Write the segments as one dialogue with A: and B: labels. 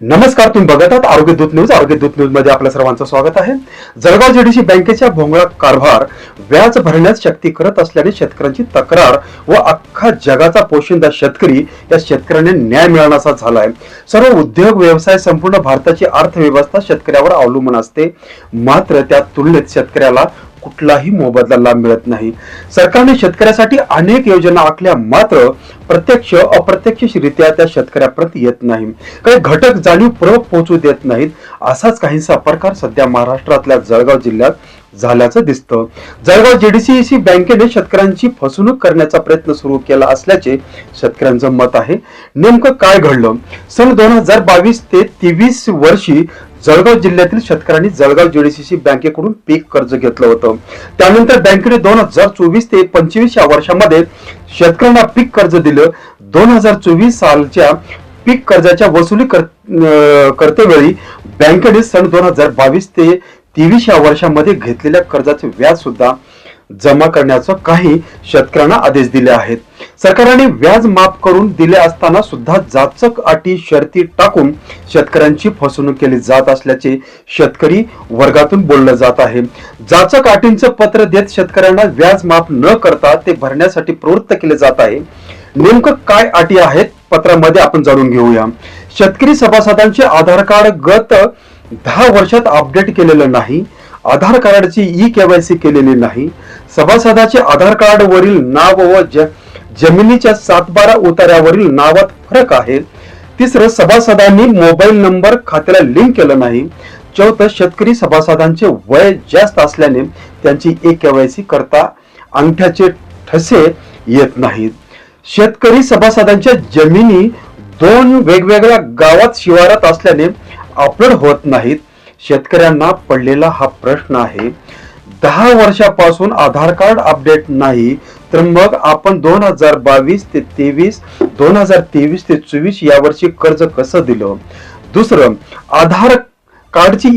A: नमस्कार तुम्ही बघत आहात आरोग्य दूत न्यूज. आरोग्य दूत न्यूजमध्ये आपल्या सर्वांचं स्वागत आहे. जळगाव जेडीसी बँकेच्या भोंगळा कारभार व्याज भरण्यास शक्ती करत असल्याने शेतकऱ्यांची तक्रार व अख्खा जगाचा पोशिंदा शेतकरी या शेतकऱ्यांना न्याय मिळण्याचा झालाय. सर्व उद्योग व्यवसाय संपूर्ण भारताची अर्थव्यवस्था शेतकऱ्यावर अवलंबून असते. मात्र त्या तुलनेत शेतकऱ्याला कुठलाही मोबदला लाभ मिळत नाही. सरकारने शेतकऱ्यासाठी अनेक योजना आखल्या मात्र प्रत्यक्ष अप्रत्यक्षरित्या त्या शेतकऱ्याप्रती येत नाही. काही घटक जाणीवपूर्वक पोहोचू देत नाहीत असाच काहीसा प्रकार सध्या महाराष्ट्रातल्या जळगाव जिल्ह्यात झाल्याचं दिसतं. जळगाव जेडीसीसी बँकेने शेतकऱ्यांची फसवणूक करण्याचा प्रयत्न सुरू केला असल्याचे शेतकऱ्यांचं मत आहे. नेमकं काय घडलं? सन दोन हजार बावीस ते तेवीस वर्षी जळगाव जिल्ह्यातील शेतकऱ्यांनी जळगाव जेडीसीसी बँकेकडून पीक कर्ज घेतलं होतं. त्यानंतर बँकेने दोन हजार चोवीस ते पंचवीस या वर्षामध्ये शेतकऱ्यांना पीक कर्ज दिलं. दोन हजार चोवीस सालच्या पीक कर्जाच्या वसुली कर करतेवेळी बँकेने सन दोन हजार बावीस ते तेवीस या वर्षामध्ये घेतलेल्या कर्जाचे व्याज सुद्धा जमा करण्याचं काही शेतकऱ्यांना आदेश दिले आहेत. सरकारने व्याज माफ करून दिले असताना सुद्धा जाचक अटी शर्ती टाकून शेतकऱ्यांची फसवणूक केली जात असल्याचे शेतकरी वर्गातून बोललं जात आहे. जाचक अटींचं पत्र देत शेतकऱ्यांना व्याज माफ न करता ते भरण्यासाठी प्रवृत्त केले जात आहे. नेमकं काय अटी आहेत? पत्रामध्ये आपण जाणून घेऊया. शेतकरी सभासदांचे आधार कार्ड गत दहा वर्षात अपडेट केलेलं नाही. आधार कार्डची ई केवायसी केलेली नाही. सभासदाचे आधार कार्ड वरील नाव व जमिनीच्या सातबारा उतार्यावरील नावात फरक आहे. तिसरं सभासदांनी मोबाईल नंबर खात्याला लिंक केलं नाही. चौथं शेतकरी सभासदांचे वय जास्त असल्याने त्यांची ए केवायसी करता अंगठ्याचे ठसे येत नाहीत. शेतकरी सभासदांच्या जमिनी दोन वेगवेगळ्या गावात शिवारात असल्याने अपलोड होत नाहीत. शेतकऱ्यांना पडलेला हा प्रश्न आहे. दहा वर्षापासून आधार कार्ड अपडेट नाही तर मग आपण दोन हजार बावीस ते तेवीस दोन हजार तेवीस ते चोवीस या वर्षी कर्ज कसं दिलं? दुसरं आधार कार्डची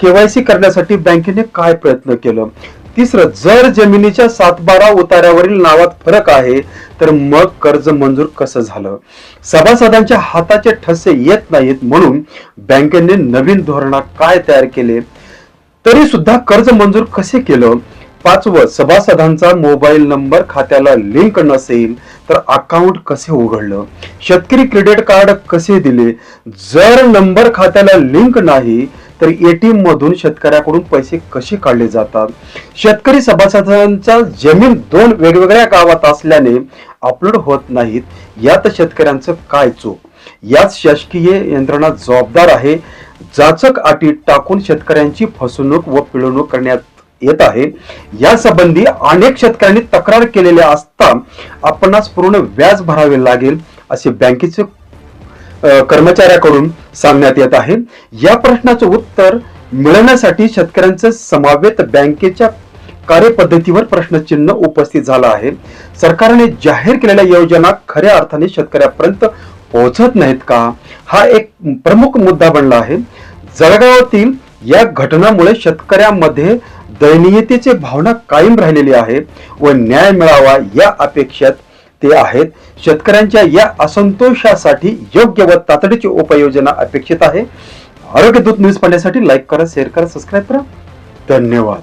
A: केवायसी करण्यासाठी बँकेने काय प्रयत्न केलं? तिसरं जर जमिनीच्या सातबारा उतार्यावरील नावात फरक आहे तर मग कर्ज मंजूर कसं झालं? सभासदांच्या हाताचे ठसे येत नाहीत म्हणून बँकेने नवीन धोरणा काय तयार केले? तरी सुद्धा कर्ज मंजूर कसे केलं? पाचवं सभासदांचा मोबाईल नंबर खात्याला लिंक नसेल तर अकाउंट कसे उघडलं? शेतकरी क्रेडिट कार्ड कसे दिले? जर नंबर खात्याला लिंक नाही तर एटीएम मधून शेतकऱ्याकडून पैसे कसे काढले जातात? शेतकरी सभासदांचा जमीन दोन वेगवेगळ्या गावात असल्याने अपलोड होत नाहीत. यात शेतकऱ्यांचं काय चूक? यात शासकीय यंत्रणा जबाबदार आहे. जाचक अटी टाकून शेतकऱ्यांची फसवणूक व पिळवणूक करण्यात येत आहे. या संबंधी अनेक शेतकऱ्यांनी तक्रार केलेल्या असता आपणास पूर्ण व्याज भरावे लागेल असे बँकेचे कर्मचाऱ्याकडून सांगण्यात येत आहे. या प्रश्नाचं उत्तर मिळवण्यासाठी शेतकऱ्यांचं समावेत बँकेच्या कार्यपद्धतीवर प्रश्नचिन्ह उपस्थित झालं आहे. सरकारने जाहीर केलेल्या योजना खऱ्या अर्थाने शेतकऱ्यापर्यंत पोहोचत नाहीत का? हा एक प्रमुख मुद्दा बनला आहे. जळगावातील या घटनामुळे शेतकऱ्यांमध्ये दयनीयतेची भावना कायम राहिलेली आहे व न्याय मिळावा या अपेक्षेत ते आहेत. शेतकऱ्यांच्या या असंतोषासाठी योग्य व तातडीची उपाययोजना अपेक्षित आहे. आरोग्य दूत न्यूज पाहण्यासाठी लाईक करा शेअर करा सबस्क्राईब करा. धन्यवाद.